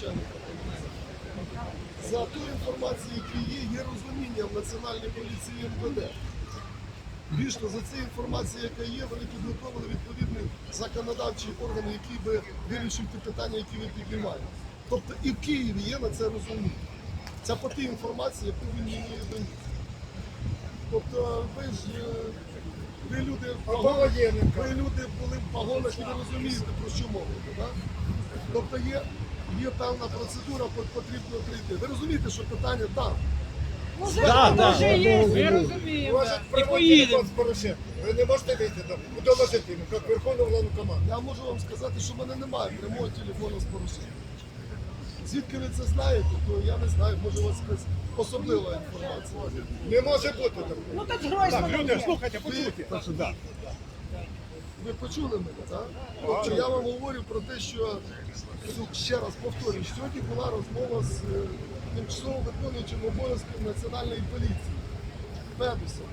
начальника поліції. За ту інформацію, яка є, є розуміння в Національній поліції МВД. Більш за цією інформацією, яка є, вони підготовили відповідні законодавчі органи, які би вирішили ті питання, які ви піднімаєте. Тобто і в Києві є на це розуміння. Це по тій інформації, яку він мені доніс. Тобто ви ж е, ви люди в погонах, ви люди були в погонах і ви розумієте, про що мовите. Да? Тобто є, є певна процедура, потрібно прийти. Ви розумієте, що питання там. Да, да. Ми розуміємо. Ваше да. І право поїдемо. телефон з Порошенко. Ви не можете вийти там доложити йому, як Верховну владу команду. Я можу вам сказати, що в мене немає прямого телефону з Порошенком. Звідки ви це знаєте, то я не знаю, може у вас якась особлива інформація. Не може бути такого. Ну так Гройсман. Люди, слухайте, послухайте. Ви почули мене, так? Тобто я вам говорю про те, що ну, ще раз повторюю, сьогодні була розмова з е, тимчасово виконуючим обов'язків Національної поліції Федусом.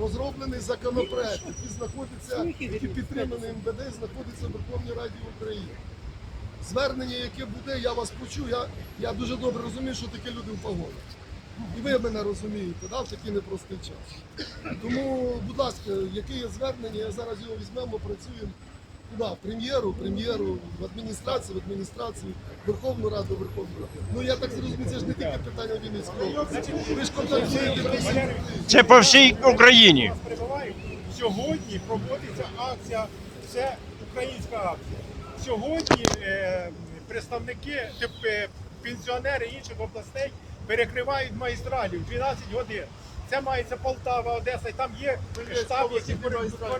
Розроблений законопроект, який знаходиться, який підтриманий МВД, знаходиться в Верховній Раді України. Звернення, яке буде, я вас почую. Я, я дуже добре розумію, що таке люди в погонах. І ви мене розумієте, да, в такий непростий час. Тому, будь ласка, яке є звернення, я зараз його візьмемо, працюємо. Куди? Прем'єру, прем'єру, в адміністрацію, в адміністрацію, Верховну Раду, Верховну Раду. Ну я так зрозумів, це ж не тільки питання Вінницької області. Ви ж контактуєте. Це по всій Україні. Сьогодні проводиться акція, це українська акція. Сьогодні е, представники, тип, е, пенсіонери інших областей перекривають магістралі в 12 годин. Це мається Полтава, Одеса, і там є штаб, які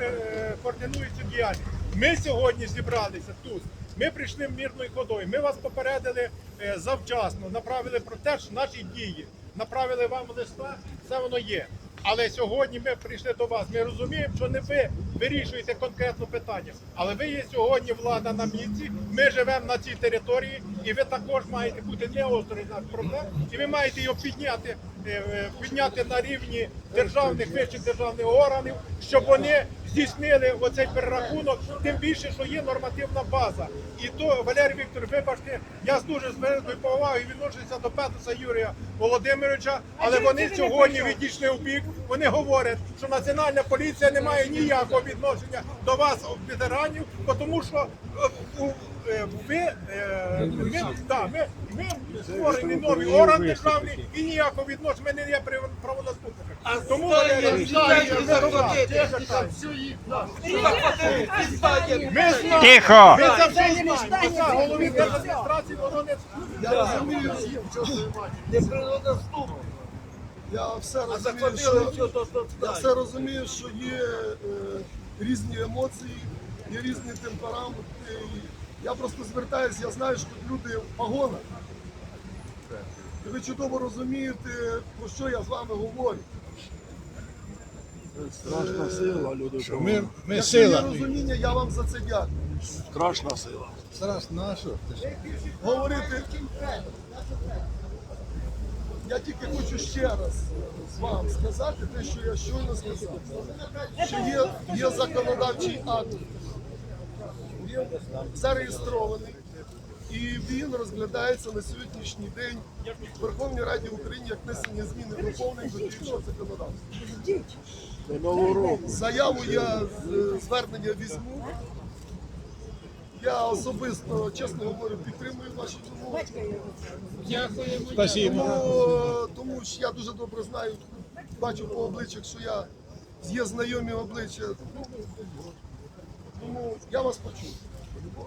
е, координує цю діяльність. Ми сьогодні зібралися тут. Ми прийшли мирною ходою. Ми вас попередили е, завчасно, направили про те, що наші дії, направили вам листа, це воно є. Але сьогодні ми прийшли до вас. Ми розуміємо, що не ви вирішуєте конкретно питання, але ви є сьогодні влада на місці. Ми живемо на цій території, і ви також маєте бути не осторонь наших проблем, і ви маєте його підняти, е, е, підняти на рівні державних вищих державних органів, щоб вони здійснили оцей перерахунок. Тим більше, що є нормативна база. І то Валерій Вікторович, вибачте, я з дуже з великою повагою відношуся до Петуса Юрія Володимировича, але вони сьогодні відійшли в бік. Вони говорять, що національна поліція не має ніякого відношення до вас, ветеранів, тому що е, у- е, ви, е, ми, да, ми, ми створені новий орган державний і ніякого відношення, ми не є прав- правонаступниками. Тому питання. Ми знаємо. Тихо! Ми це знаємо. Це голові держадміністрації, воно не Я розумію, я все розумію, що я все розумію, що є е, різні емоції, є різні темпераменти. Я просто звертаюся, я знаю, що тут люди в погонах. І ви чудово розумієте, про що я з вами говорю. Страшна сила, люди. Що ми, ми є сила. розуміння, я вам за це дякую. Страшна сила. Страшна, що говорити. Я тільки хочу ще раз з вами сказати те, що я щойно сказав. Що є, є законодавчий акт, він зареєстрований, і він розглядається на сьогоднішній день в Верховній Раді України як внесення зміни до діючого законодавства. До нового року. Заяву я з- звернення візьму. Я особисто, чесно говорю, підтримую ваші. Спасибо. Тому, тому що я дуже добре знаю, бачу по обличчях, що я є знайомі обличчя. Тому я вас почув.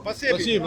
Спасибо.